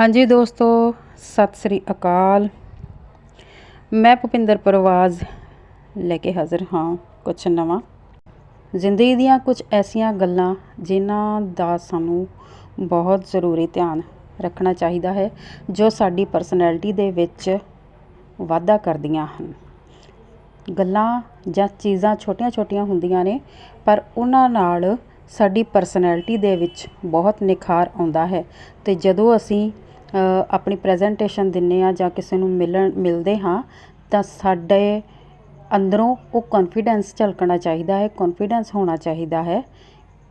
ਹਾਂਜੀ ਦੋਸਤੋ, ਸਤਿ ਸ੍ਰੀ ਅਕਾਲ। ਮੈਂ ਭੁਪਿੰਦਰ ਪਰਵਾਜ਼ ਲੈ ਕੇ ਹਾਜ਼ਰ ਹਾਂ ਕੁਛ ਨਵਾਂ। ਜ਼ਿੰਦਗੀ ਦੀਆਂ ਕੁਝ ਐਸੀਆਂ ਗੱਲਾਂ ਜਿਨ੍ਹਾਂ ਦਾ ਸਾਨੂੰ ਬਹੁਤ ਜ਼ਰੂਰੀ ਧਿਆਨ ਰੱਖਣਾ ਚਾਹੀਦਾ ਹੈ, ਜੋ ਸਾਡੀ ਪਰਸਨੈਲਿਟੀ ਦੇ ਵਿੱਚ ਵਾਧਾ ਕਰਦੀਆਂ ਹਨ। ਗੱਲਾਂ ਜਾਂ ਚੀਜ਼ਾਂ ਛੋਟੀਆਂ-ਛੋਟੀਆਂ ਹੁੰਦੀਆਂ ਨੇ, ਪਰ ਉਹਨਾਂ ਨਾਲ ਸਾਡੀ ਪਰਸਨੈਲਿਟੀ ਦੇ ਵਿੱਚ ਬਹੁਤ ਨਿਖਾਰ ਆਉਂਦਾ ਹੈ। ਤੇ ਜਦੋਂ ਅਸੀਂ ਆਪਣੀ ਪ੍ਰੈਜੈਂਟੇਸ਼ਨ ਦਿੰਨੇ ਆ ਜਾਂ ਕਿਸੇ ਨੂੰ ਮਿਲਣ, ਮਿਲਦੇ ਹਾਂ, ਤਾਂ ਸਾਡੇ ਅੰਦਰੋਂ ਉਹ ਕੌਨਫੀਡੈਂਸ ਝਲਕਣਾ ਚਾਹੀਦਾ ਹੈ ਕੌਨਫੀਡੈਂਸ ਹੋਣਾ ਚਾਹੀਦਾ ਹੈ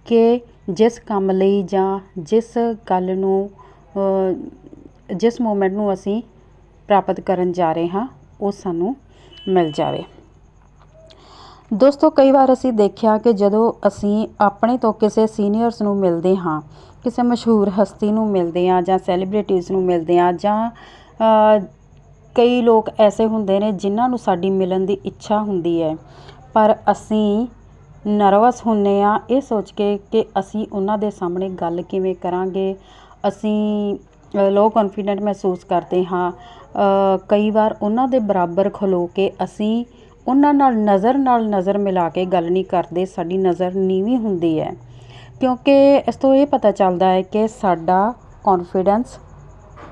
ਕਿ ਜਿਸ ਕੰਮ ਲਈ ਜਾਂ ਜਿਸ ਗੱਲ ਨੂੰ ਜਿਸ ਮੂਮੈਂਟ ਨੂੰ ਅਸੀਂ ਪ੍ਰਾਪਤ ਕਰਨ ਜਾ ਰਹੇ ਹਾਂ, ਉਹ ਸਾਨੂੰ ਮਿਲ ਜਾਵੇ। ਦੋਸਤੋ, ਕਈ ਵਾਰ ਅਸੀਂ ਦੇਖਿਆ ਕਿ ਜਦੋਂ ਅਸੀਂ ਆਪਣੇ ਤੋਂ ਕਿਸੇ ਸੀਨੀਅਰਸ ਨੂੰ ਮਿਲਦੇ ਹਾਂ ਕਿਸੇ ਮਸ਼ਹੂਰ ਹਸਤੀ ਨੂੰ ਮਿਲਦੇ ਹਾਂ ਜਾਂ ਸੈਲੀਬ੍ਰਿਟੀਜ਼ ਨੂੰ ਮਿਲਦੇ ਹਾਂ ਜਾਂ ਕਈ ਲੋਕ ਐਸੇ ਹੁੰਦੇ ਨੇ ਜਿਨ੍ਹਾਂ ਨੂੰ ਸਾਡੀ ਮਿਲਣ ਦੀ ਇੱਛਾ ਹੁੰਦੀ ਹੈ। ਪਰ ਅਸੀਂ ਨਰਵਸ ਹੁੰਨੇ ਆ ਇਹ ਸੋਚ ਕੇ ਕਿ ਅਸੀਂ ਉਹਨਾਂ ਦੇ ਸਾਹਮਣੇ ਗੱਲ ਕਿਵੇਂ ਕਰਾਂਗੇ। ਅਸੀਂ ਲੋ ਕੌਨਫੀਡੈਂਟ ਮਹਿਸੂਸ ਕਰਦੇ ਹਾਂ। ਕਈ ਵਾਰ ਉਹਨਾਂ ਦੇ ਬਰਾਬਰ ਖਲੋ ਕੇ ਅਸੀਂ ਉਹਨਾਂ ਨਾਲ ਨਜ਼ਰ ਨਾਲ ਨਜ਼ਰ ਮਿਲਾ ਕੇ ਗੱਲ ਨਹੀਂ ਕਰਦੇ, ਸਾਡੀ ਨਜ਼ਰ ਨੀਵੀਂ ਹੁੰਦੀ ਹੈ। ਕਿਉਂਕਿ ਇਸ ਤੋਂ ਇਹ ਪਤਾ ਚੱਲਦਾ ਹੈ ਕਿ ਸਾਡਾ ਕੌਨਫੀਡੈਂਸ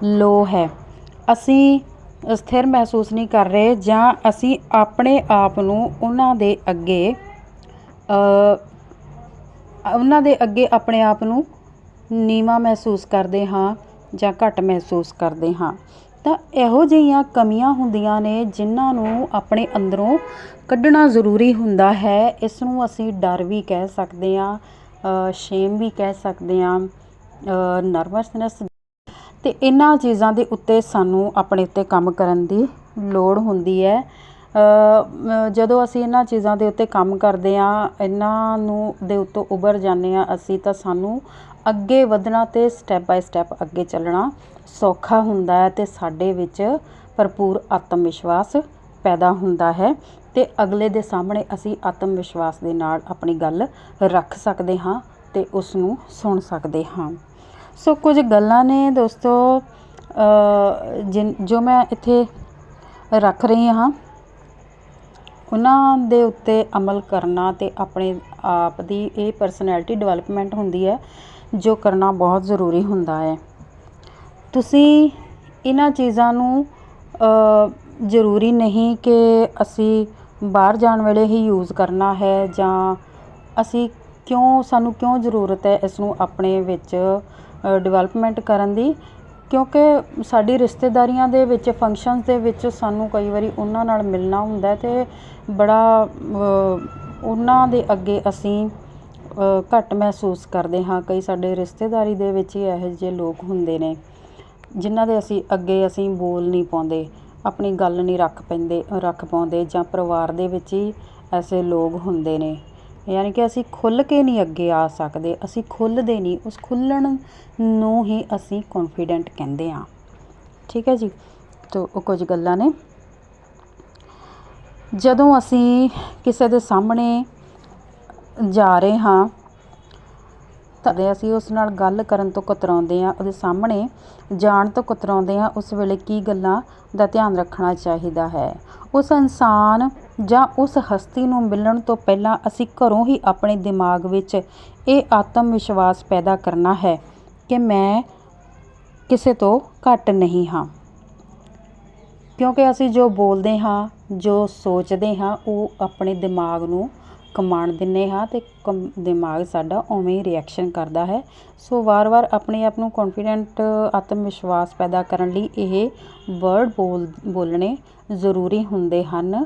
ਲੋ ਹੈ। ਅਸੀਂ ਸਥਿਰ ਮਹਿਸੂਸ ਨਹੀਂ ਕਰ ਰਹੇ ਜਾਂ ਅਸੀਂ ਆਪਣੇ ਆਪ ਨੂੰ ਉਹਨਾਂ ਦੇ ਅੱਗੇ ਉਹਨਾਂ ਦੇ ਅੱਗੇ ਆਪਣੇ ਆਪ ਨੂੰ ਨੀਵਾ ਮਹਿਸੂਸ ਕਰਦੇ ਹਾਂ ਜਾਂ ਘੱਟ ਮਹਿਸੂਸ ਕਰਦੇ ਹਾਂ। ਤਾਂ ਇਹੋ ਜਿਹੀਆਂ ਕਮੀਆਂ ਹੁੰਦੀਆਂ ਨੇ ਜਿਨ੍ਹਾਂ ਨੂੰ ਆਪਣੇ ਅੰਦਰੋਂ ਕੱਢਣਾ ਜ਼ਰੂਰੀ ਹੁੰਦਾ ਹੈ। ਇਸ ਨੂੰ ਅਸੀਂ ਡਰ ਵੀ ਕਹਿ ਸਕਦੇ ਹਾਂ। ਸ਼ੇਮ ਵੀ ਕਹਿ ਸਕਦੇ ਹਾਂ ਨਰਵਸਨੈਸ ਤੇ ਇਹਨਾਂ ਚੀਜ਼ਾਂ ਦੇ ਉੱਤੇ ਸਾਨੂੰ ਆਪਣੇ ਉੱਤੇ ਕੰਮ ਕਰਨ ਦੀ ਲੋੜ ਹੁੰਦੀ ਹੈ। ਜਦੋਂ ਅਸੀਂ ਇਹਨਾਂ ਚੀਜ਼ਾਂ ਦੇ ਉੱਤੇ ਕੰਮ ਕਰਦੇ ਆ ਇਹਨਾਂ ਨੂੰ ਦੇ ਉੱਤੋਂ ਉੱਭਰ ਜਾਂਦੇ ਆ ਅਸੀਂ, ਤਾਂ ਸਾਨੂੰ ਅੱਗੇ ਵਧਣਾ ਤੇ ਸਟੈਪ ਬਾਈ ਸਟੈਪ ਅੱਗੇ ਚੱਲਣਾ ਸੌਖਾ ਹੁੰਦਾ ਹੈ ਤੇ ਸਾਡੇ ਵਿੱਚ ਭਰਪੂਰ ਆਤਮ ਵਿਸ਼ਵਾਸ ਪੈਦਾ ਹੁੰਦਾ ਹੈ। ਤੇ ਅਗਲੇ ਦੇ ਸਾਹਮਣੇ ਅਸੀਂ ਆਤਮ ਵਿਸ਼ਵਾਸ ਦੇ ਨਾਲ ਆਪਣੀ ਗੱਲ ਰੱਖ ਸਕਦੇ ਹਾਂ ਤੇ ਉਸ ਨੂੰ ਸੁਣ ਸਕਦੇ ਹਾਂ। ਸੋ ਕੁਝ ਗੱਲਾਂ ਨੇ ਦੋਸਤੋ ਜੋ ਮੈਂ ਇੱਥੇ ਰੱਖ ਰਹੀ ਹਾਂ, ਉਹਨਾਂ ਦੇ ਉੱਤੇ ਅਮਲ ਕਰਨਾ ਤੇ ਆਪਣੇ ਆਪ ਦੀ ਇਹ ਪਰਸਨੈਲਿਟੀ ਡਿਵੈਲਪਮੈਂਟ ਹੁੰਦੀ ਹੈ, ਜੋ ਕਰਨਾ ਬਹੁਤ ਜ਼ਰੂਰੀ ਹੁੰਦਾ ਹੈ। ਤੁਸੀਂ ਇਹਨਾਂ ਚੀਜ਼ਾਂ ਨੂੰ ਜ਼ਰੂਰੀ ਨਹੀਂ ਕਿ ਅਸੀਂ ਬਾਹਰ ਜਾਣ ਵੇਲੇ ਹੀ ਯੂਜ਼ ਕਰਨਾ ਹੈ ਜਾਂ ਅਸੀਂ ਕਿਉਂ, ਸਾਨੂੰ ਕਿਉਂ ਜ਼ਰੂਰਤ ਹੈ ਇਸ ਨੂੰ ਆਪਣੇ ਵਿੱਚ ਡਿਵੈਲਪਮੈਂਟ ਕਰਨ ਦੀ? ਕਿਉਂਕਿ ਸਾਡੀ ਰਿਸ਼ਤੇਦਾਰੀਆਂ ਦੇ ਵਿੱਚ ਫੰਕਸ਼ਨਸ ਦੇ ਵਿੱਚ ਸਾਨੂੰ ਕਈ ਵਾਰੀ ਉਹਨਾਂ ਨਾਲ ਮਿਲਣਾ ਹੁੰਦਾ ਅਤੇ ਬੜਾ ਉਹਨਾਂ ਦੇ ਅੱਗੇ ਅਸੀਂ ਘੱਟ ਮਹਿਸੂਸ ਕਰਦੇ ਹਾਂ। ਕਈ ਸਾਡੇ ਰਿਸ਼ਤੇਦਾਰੀ ਦੇ ਵਿੱਚ ਹੀ ਇਹੋ ਜਿਹੇ ਲੋਕ ਹੁੰਦੇ ਨੇ, ਜਿਨ੍ਹਾਂ ਦੇ ਅਸੀਂ ਅੱਗੇ ਅਸੀਂ ਬੋਲ ਨਹੀਂ ਪਾਉਂਦੇ। ਆਪਣੀ ਗੱਲ ਨਹੀਂ ਰੱਖ ਪੈਂਦੇ, ਰੱਖ ਪਾਉਂਦੇ ਜਾਂ ਪਰਿਵਾਰ ਦੇ ਵਿੱਚ ਹੀ ਐਸੇ ਲੋਕ ਹੁੰਦੇ ਨੇ। ਯਾਨੀ ਕਿ ਅਸੀਂ ਖੁੱਲ੍ਹ ਕੇ ਨਹੀਂ ਅੱਗੇ ਆ ਸਕਦੇ, ਅਸੀਂ ਖੁੱਲ੍ਹਦੇ ਨਹੀਂ, ਉਸ ਖੁੱਲ੍ਹਣ ਨੂੰ ਹੀ ਅਸੀਂ ਕੌਨਫੀਡੈਂਟ ਕਹਿੰਦੇ ਹਾਂ। ਠੀਕ ਹੈ ਜੀ? ਤੋ, ਉਹ ਕੁਝ ਗੱਲਾਂ ਨੇ। ਜਦੋਂ ਅਸੀਂ ਕਿਸੇ ਦੇ ਸਾਹਮਣੇ ਜਾ ਰਹੇ ਹਾਂ ਤਾਂ ਅਸੀਂ ਉਸ ਨਾਲ ਗੱਲ ਕਰਨ ਤੋਂ ਕਤਰਾਉਂਦੇ ਆ ਉਹਦੇ ਸਾਹਮਣੇ ਜਾਣ ਤੋਂ ਕਤਰਾਉਂਦੇ ਆ ਉਸ ਵੇਲੇ ਕੀ ਗੱਲਾਂ ਦਾ ਧਿਆਨ ਰੱਖਣਾ ਚਾਹੀਦਾ ਹੈ। ਉਸ ਇਨਸਾਨ ਜਾਂ ਉਸ ਹਸਤੀ ਨੂੰ ਮਿਲਣ ਤੋਂ ਪਹਿਲਾਂ ਅਸੀਂ ਘਰੋਂ ਹੀ ਆਪਣੇ ਦਿਮਾਗ ਵਿੱਚ ਇਹ ਆਤਮ ਵਿਸ਼ਵਾਸ ਪੈਦਾ ਕਰਨਾ ਹੈ ਕਿ ਮੈਂ ਕਿਸੇ ਤੋਂ ਘੱਟ ਨਹੀਂ ਹਾਂ। ਕਿਉਂਕਿ ਅਸੀਂ ਜੋ ਬੋਲਦੇ ਹਾਂ, ਜੋ ਸੋਚਦੇ ਹਾਂ, ਉਹ ਆਪਣੇ ਦਿਮਾਗ ਨੂੰ ਕਮਾਂਡ ਦਿੰਨੇ ਹਾਂ ਤੇ ਦਿਮਾਗ ਸਾਡਾ ਉਵੇਂ ਹੀ ਰਿਐਕਸ਼ਨ ਕਰਦਾ ਹੈ। ਸੋ ਵਾਰ-ਵਾਰ ਆਪਣੇ ਆਪ ਨੂੰ ਕੌਨਫੀਡੈਂਟ ਆਤਮ ਵਿਸ਼ਵਾਸ ਪੈਦਾ ਕਰਨ ਲਈ ਇਹ ਵਰਡ ਬੋਲ, ਬੋਲਣੇ ਜ਼ਰੂਰੀ ਹੁੰਦੇ ਹਨ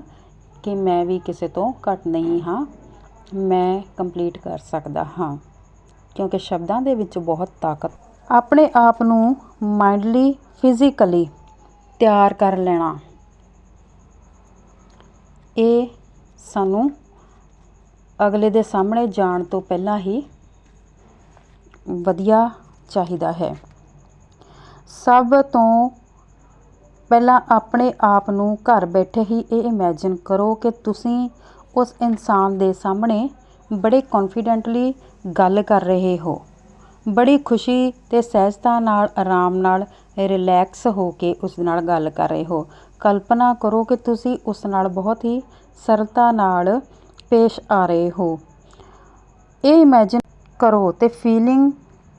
ਕਿ ਮੈਂ ਵੀ ਕਿਸੇ ਤੋਂ ਘੱਟ ਨਹੀਂ ਹਾਂ, ਮੈਂ ਕੰਪਲੀਟ ਕਰ ਸਕਦਾ ਹਾਂ, ਕਿਉਂਕਿ ਸ਼ਬਦਾਂ ਦੇ ਵਿੱਚ ਬਹੁਤ ਤਾਕਤ। ਆਪਣੇ ਆਪ ਨੂੰ ਮਾਈਂਡਲੀ ਫਿਜ਼ੀਕਲੀ ਤਿਆਰ ਕਰ ਲੈਣਾ, ਇਹ ਸਾਨੂੰ ਅਗਲੇ ਦੇ ਸਾਹਮਣੇ ਜਾਣ ਤੋਂ ਪਹਿਲਾਂ ਹੀ ਵਧੀਆ ਚਾਹੀਦਾ ਹੈ। ਸਭ ਤੋਂ ਪਹਿਲਾਂ ਆਪਣੇ ਆਪ ਨੂੰ ਘਰ ਬੈਠੇ ਹੀ ਇਹ ਇਮੇਜਿਨ ਕਰੋ ਕਿ ਤੁਸੀਂ ਉਸ ਇਨਸਾਨ ਦੇ ਸਾਹਮਣੇ ਬੜੇ ਕੌਨਫੀਡੈਂਟਲੀ ਗੱਲ ਕਰ ਰਹੇ ਹੋ। ਬੜੀ ਖੁਸ਼ੀ ਤੇ ਸਹਿਜਤਾ ਨਾਲ, ਆਰਾਮ ਨਾਲ ਰਿਲੈਕਸ ਹੋ ਕੇ ਉਸ ਨਾਲ ਗੱਲ ਕਰ ਰਹੇ ਹੋ। ਕਲਪਨਾ ਕਰੋ ਕਿ ਤੁਸੀਂ ਉਸ ਨਾਲ ਬਹੁਤ ਹੀ ਸਰਲਤਾ ਨਾਲ ਪੇਸ਼ ਆ ਰਹੇ ਹੋ। ਇਹ ਇਮੇਜਿਨ ਕਰੋ ਤੇ ਫੀਲਿੰਗ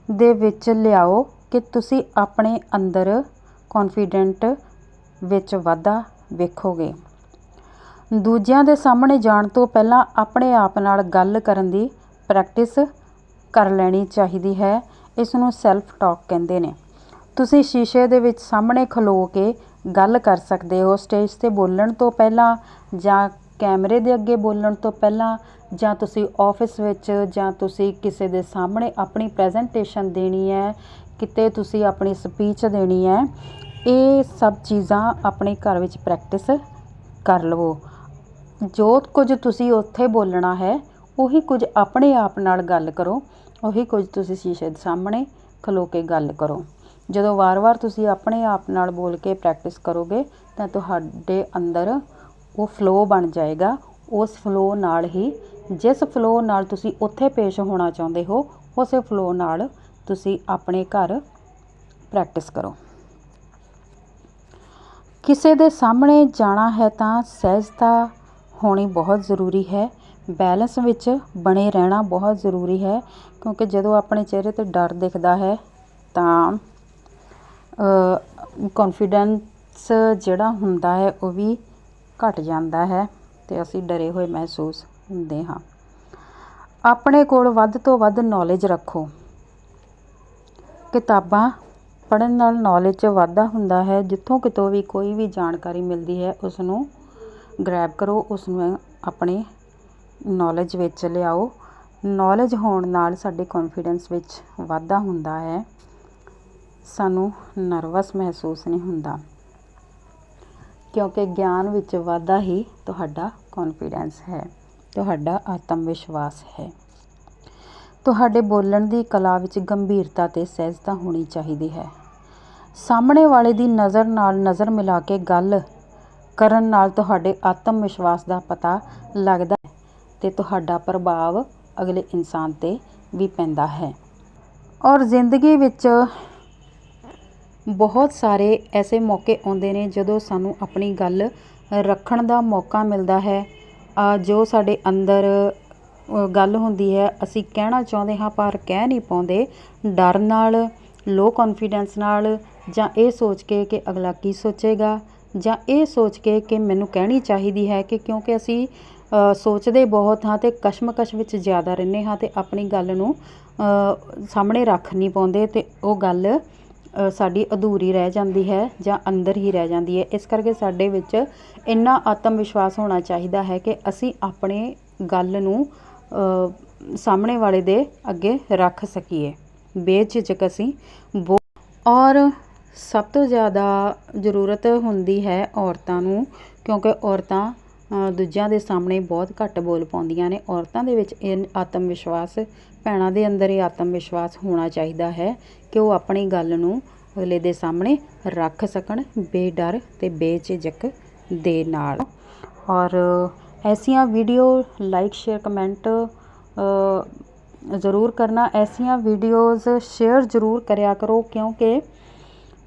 ਦੇ ਵਿੱਚ ਲਿਆਓ ਕਿ ਤੁਸੀਂ ਆਪਣੇ ਅੰਦਰ ਕੌਨਫੀਡੈਂਟ ਵਿੱਚ ਵਾਧਾ ਵੇਖੋਗੇ। ਦੂਜਿਆਂ ਦੇ ਸਾਹਮਣੇ ਜਾਣ ਤੋਂ ਪਹਿਲਾਂ ਆਪਣੇ ਆਪ ਨਾਲ ਗੱਲ ਕਰਨ ਦੀ ਪ੍ਰੈਕਟਿਸ ਕਰ ਲੈਣੀ ਚਾਹੀਦੀ ਹੈ ਇਸ ਨੂੰ ਸੈਲਫ ਟਾਕ ਕਹਿੰਦੇ ਨੇ। ਤੁਸੀਂ ਸ਼ੀਸ਼ੇ ਦੇ ਵਿੱਚ ਸਾਹਮਣੇ ਖਲੋ ਕੇ ਗੱਲ ਕਰ ਸਕਦੇ ਹੋ ਸਟੇਜ 'ਤੇ ਬੋਲਣ ਤੋਂ ਪਹਿਲਾਂ ਜਾਂ ਕੈਮਰੇ ਦੇ ਅੱਗੇ ਬੋਲਣ ਤੋਂ ਪਹਿਲਾਂ ਜਾਂ ਤੁਸੀਂ ਆਫਿਸ ਵਿੱਚ ਜਾਂ ਤੁਸੀਂ ਕਿਸੇ ਦੇ ਸਾਹਮਣੇ ਆਪਣੀ ਪ੍ਰੈਜੈਂਟੇਸ਼ਨ ਦੇਣੀ ਹੈ, ਕਿਤੇ ਤੁਸੀਂ ਆਪਣੀ ਸਪੀਚ ਦੇਣੀ ਹੈ, ਇਹ ਸਭ ਚੀਜ਼ਾਂ ਆਪਣੇ ਘਰ ਵਿੱਚ ਪ੍ਰੈਕਟਿਸ ਕਰ ਲਵੋ। ਜੋ ਕੁਝ ਤੁਸੀਂ ਉੱਥੇ ਬੋਲਣਾ ਹੈ, ਉਹੀ ਕੁਝ ਆਪਣੇ ਆਪ ਨਾਲ ਗੱਲ ਕਰੋ, ਉਹੀ ਕੁਝ ਤੁਸੀਂ ਸ਼ੀਸ਼ੇ ਦੇ ਸਾਹਮਣੇ ਖਲੋ ਕੇ ਗੱਲ ਕਰੋ। ਜਦੋਂ ਵਾਰ-ਵਾਰ ਤੁਸੀਂ ਆਪਣੇ ਆਪ ਨਾਲ ਬੋਲ ਕੇ ਪ੍ਰੈਕਟਿਸ ਕਰੋਗੇ, ਤਾਂ ਤੁਹਾਡੇ ਅੰਦਰ ਉਹ ਫਲੋ ਬਣ ਜਾਏਗਾ, ਉਸ ਫਲੋ ਨਾਲ ਹੀ ਜਿਸ ਫਲੋ ਨਾਲ ਤੁਸੀਂ ਉੱਥੇ ਪੇਸ਼ ਹੋਣਾ ਚਾਹੁੰਦੇ ਹੋ, ਉਸੇ ਫਲੋ ਨਾਲ ਤੁਸੀਂ ਆਪਣੇ ਘਰ ਪ੍ਰੈਕਟਿਸ ਕਰੋ। ਕਿਸੇ ਦੇ ਸਾਹਮਣੇ ਜਾਣਾ ਹੈ ਤਾਂ ਸਹਿਜਤਾ ਹੋਣੀ ਬਹੁਤ ਜ਼ਰੂਰੀ ਹੈ ਬੈਲੈਂਸ ਵਿੱਚ ਬਣੇ ਰਹਿਣਾ ਬਹੁਤ ਜ਼ਰੂਰੀ ਹੈ, ਕਿਉਂਕਿ ਜਦੋਂ ਆਪਣੇ ਚਿਹਰੇ 'ਤੇ ਡਰ ਦਿਖਦਾ ਹੈ ਤਾਂ ਕੌਨਫੀਡੈਂਸ ਜਿਹੜਾ ਹੁੰਦਾ ਹੈ ਉਹ ਵੀ ਘਟ ਜਾਂਦਾ ਹੈ ਤੇ ਅਸੀਂ ਡਰੇ ਹੋਏ ਮਹਿਸੂਸ ਹੁੰਦੇ ਹਾਂ। ਆਪਣੇ ਕੋਲ ਵੱਧ ਤੋਂ ਵੱਧ ਨੌਲੇਜ ਰੱਖੋ। ਕਿਤਾਬਾਂ ਪੜ੍ਹਨ ਨਾਲ ਨੌਲੇਜ 'ਚ ਵਾਧਾ ਹੁੰਦਾ ਹੈ। ਜਿੱਥੋਂ ਕਿਤੋਂ ਵੀ ਕੋਈ ਵੀ ਜਾਣਕਾਰੀ ਮਿਲਦੀ ਹੈ ਉਸ ਨੂੰ ਗ੍ਰੈਬ ਕਰੋ ਉਸ ਨੂੰ ਆਪਣੇ ਨੌਲੇਜ ਵਿੱਚ ਲਿਆਓ। ਨੌਲੇਜ ਹੋਣ ਨਾਲ ਸਾਡੇ ਕੌਨਫੀਡੈਂਸ ਵਿੱਚ ਵਾਧਾ ਹੁੰਦਾ ਹੈ। ਸਾਨੂੰ ਨਰਵਸ ਮਹਿਸੂਸ ਨਹੀਂ ਹੁੰਦਾ। ਕਿਉਂਕਿ ਗਿਆਨ ਵਿੱਚ ਵਾਧਾ ਹੀ ਤੁਹਾਡਾ ਕੌਨਫੀਡੈਂਸ ਹੈ, ਤੁਹਾਡਾ ਆਤਮ ਵਿਸ਼ਵਾਸ ਹੈ। ਤੁਹਾਡੇ ਬੋਲਣ ਦੀ ਕਲਾ ਵਿੱਚ ਗੰਭੀਰਤਾ ਤੇ ਸਹਿਜਤਾ ਹੋਣੀ ਚਾਹੀਦੀ ਹੈ। ਸਾਹਮਣੇ ਵਾਲੇ ਦੀ ਨਜ਼ਰ ਨਾਲ ਨਜ਼ਰ ਮਿਲਾ ਕੇ ਗੱਲ ਕਰਨ ਨਾਲ ਤੁਹਾਡੇ ਆਤਮ ਵਿਸ਼ਵਾਸ ਦਾ ਪਤਾ ਲੱਗਦਾ ਹੈ ਤੇ ਤੁਹਾਡਾ ਪ੍ਰਭਾਵ ਅਗਲੇ ਇਨਸਾਨ ਤੇ ਵੀ ਪੈਂਦਾ ਹੈ। ਔਰ ਜ਼ਿੰਦਗੀ ਵਿੱਚ ਬਹੁਤ ਸਾਰੇ ਐਸੇ ਮੌਕੇ ਆਉਂਦੇ ਨੇ ਜਦੋਂ ਸਾਨੂੰ ਆਪਣੀ ਗੱਲ ਰੱਖਣ ਦਾ ਮੌਕਾ ਮਿਲਦਾ ਹੈ। ਜੋ ਸਾਡੇ ਅੰਦਰ ਗੱਲ ਹੁੰਦੀ ਹੈ, ਅਸੀਂ ਕਹਿਣਾ ਚਾਹੁੰਦੇ ਹਾਂ ਪਰ ਕਹਿ ਨਹੀਂ ਪਾਉਂਦੇ। ਡਰ ਨਾਲ ਲੋ ਕੌਨਫੀਡੈਂਸ ਨਾਲ ਜਾਂ ਇਹ ਸੋਚ ਕੇ ਕਿ ਅਗਲਾ ਕੀ ਸੋਚੇਗਾ ਜਾਂ ਇਹ ਸੋਚ ਕੇ ਕਿ ਮੈਨੂੰ ਕਹਿਣੀ ਚਾਹੀਦੀ ਹੈ ਕਿ ਕਿਉਂਕਿ ਅਸੀਂ ਸੋਚਦੇ ਬਹੁਤ ਹਾਂ ਤੇ ਕਸ਼ਮਕਸ਼ ਵਿੱਚ ਜ਼ਿਆਦਾ ਰਹਿੰਦੇ ਹਾਂ ਤੇ ਆਪਣੀ ਗੱਲ ਨੂੰ ਸਾਹਮਣੇ ਰੱਖ ਨਹੀਂ ਪਾਉਂਦੇ ਤੇ ਉਹ ਗੱਲ ਸਾਡੀ ਅਧੂਰੀ ਰਹਿ ਜਾਂਦੀ ਹੈ ਜਾਂ ਅੰਦਰ ਹੀ ਰਹਿ ਜਾਂਦੀ ਹੈ। ਇਸ ਕਰਕੇ ਸਾਡੇ ਵਿੱਚ ਇੰਨਾ ਆਤਮ ਵਿਸ਼ਵਾਸ ਹੋਣਾ ਚਾਹੀਦਾ ਹੈ ਕਿ ਅਸੀਂ ਆਪਣੇ ਗੱਲ ਨੂੰ ਸਾਹਮਣੇ ਵਾਲੇ ਦੇ ਅੱਗੇ ਰੱਖ ਸਕੀਏ। ਬੇਝਿਜਕ ਅਸੀਂ ਬੋ ਔਰ ਸਭ ਤੋਂ ਜ਼ਿਆਦਾ ਜ਼ਰੂਰਤ ਹੁੰਦੀ ਹੈ ਔਰਤਾਂ ਨੂੰ, ਕਿਉਂਕਿ ਔਰਤਾਂ ਦੂਜਿਆਂ ਦੇ ਸਾਹਮਣੇ ਬਹੁਤ ਘੱਟ ਬੋਲ ਪਾਉਂਦੀਆਂ ਨੇ। ਔਰਤਾਂ ਦੇ ਵਿੱਚ ਇਹ ਆਤਮ ਵਿਸ਼ਵਾਸ ਭੈਣਾਂ ਦੇ ਅੰਦਰ ਇਹ ਆਤਮ ਵਿਸ਼ਵਾਸ ਹੋਣਾ ਚਾਹੀਦਾ ਹੈ ਕਿ ਉਹ ਆਪਣੀ ਗੱਲ ਨੂੰ ਅਗਲੇ ਦੇ ਸਾਹਮਣੇ ਰੱਖ ਸਕਣ, ਬੇਡਰ ਤੇ ਬੇਝਿਜਕ ਦੇ ਨਾਲ। ਔਰ ਐਸੀਆਂ ਵੀਡੀਓ ਲਾਈਕ ਸ਼ੇਅਰ ਕਮੈਂਟ ਜ਼ਰੂਰ ਕਰਨਾ। ਐਸੀਆਂ ਵੀਡੀਓਜ਼ ਸ਼ੇਅਰ ਜ਼ਰੂਰ ਕਰਿਆ ਕਰੋ ਕਿਉਂਕਿ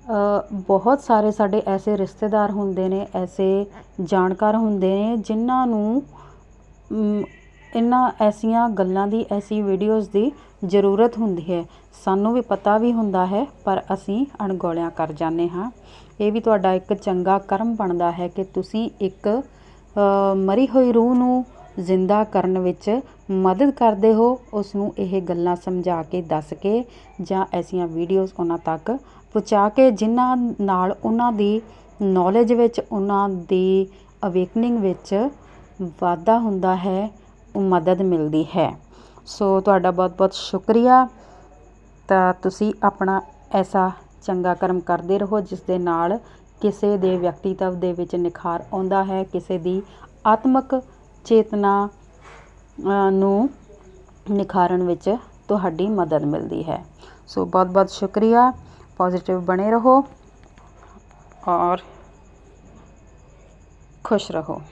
ਬਹੁਤ ਸਾਰੇ ਸਾਡੇ ਐਸੇ ਰਿਸ਼ਤੇਦਾਰ ਹੁੰਦੇ ਨੇ, ਐਸੇ ਜਾਣਕਾਰ ਹੁੰਦੇ ਨੇ ਜਿਨ੍ਹਾਂ ਨੂੰ ਇਹਨਾਂ ਐਸੀਆਂ ਗੱਲਾਂ ਦੀ, ਐਸੀ ਵੀਡੀਓਜ਼ ਦੀ ਜ਼ਰੂਰਤ ਹੁੰਦੀ ਹੈ। ਸਾਨੂੰ ਵੀ ਪਤਾ ਵੀ ਹੁੰਦਾ ਹੈ, ਪਰ ਅਸੀਂ ਅਣਗੌਲਿਆਂ ਕਰ ਜਾਂਦੇ ਹਾਂ। ਇਹ ਵੀ ਤੁਹਾਡਾ ਇੱਕ ਚੰਗਾ ਕਰਮ ਬਣਦਾ ਹੈ ਕਿ ਤੁਸੀਂ ਇੱਕ ਮਰੀ ਹੋਈ ਰੂਹ ਨੂੰ ਜ਼ਿੰਦਾ ਕਰਨ ਵਿੱਚ ਮਦਦ ਕਰਦੇ ਹੋ ਉਸ ਨੂੰ ਇਹ ਗੱਲਾਂ ਸਮਝਾ ਕੇ ਦੱਸ ਕੇ ਜਾਂ ਐਸੀਆਂ ਵੀਡੀਓਜ਼ ਉਹਨਾਂ ਤੱਕ ਪਹੁੰਚਾ ਕੇ ਜਿਨ੍ਹਾਂ ਨਾਲ ਉਹਨਾਂ ਦੀ ਨੌਲੇਜ ਵਿੱਚ, ਉਹਨਾਂ ਦੀ ਅਵੇਕਨਿੰਗ ਵਿੱਚ ਵਾਧਾ ਹੁੰਦਾ ਹੈ ਮਦਦ ਮਿਲਦੀ ਹੈ। ਸੋ ਤੁਹਾਡਾ ਬਹੁਤ ਬਹੁਤ ਸ਼ੁਕਰੀਆ। ਤਾਂ ਤੁਸੀਂ ਆਪਣਾ ਐਸਾ ਚੰਗਾ ਕਰਮ ਕਰਦੇ ਰਹੋ, ਜਿਸ ਦੇ ਨਾਲ ਕਿਸੇ ਦੇ ਵਿਅਕਤੀਤਵ ਦੇ ਵਿੱਚ ਨਿਖਾਰ ਆਉਂਦਾ ਹੈ, ਕਿਸੇ ਦੀ ਆਤਮਿਕ ਚੇਤਨਾ ਨੂੰ ਨਿਖਾਰਨ ਵਿੱਚ ਤੁਹਾਡੀ ਮਦਦ ਮਿਲਦੀ ਹੈ। ਸੋ ਬਹੁਤ ਬਹੁਤ ਸ਼ੁਕਰੀਆ। पॉजिटिव बने रहो और खुश रहो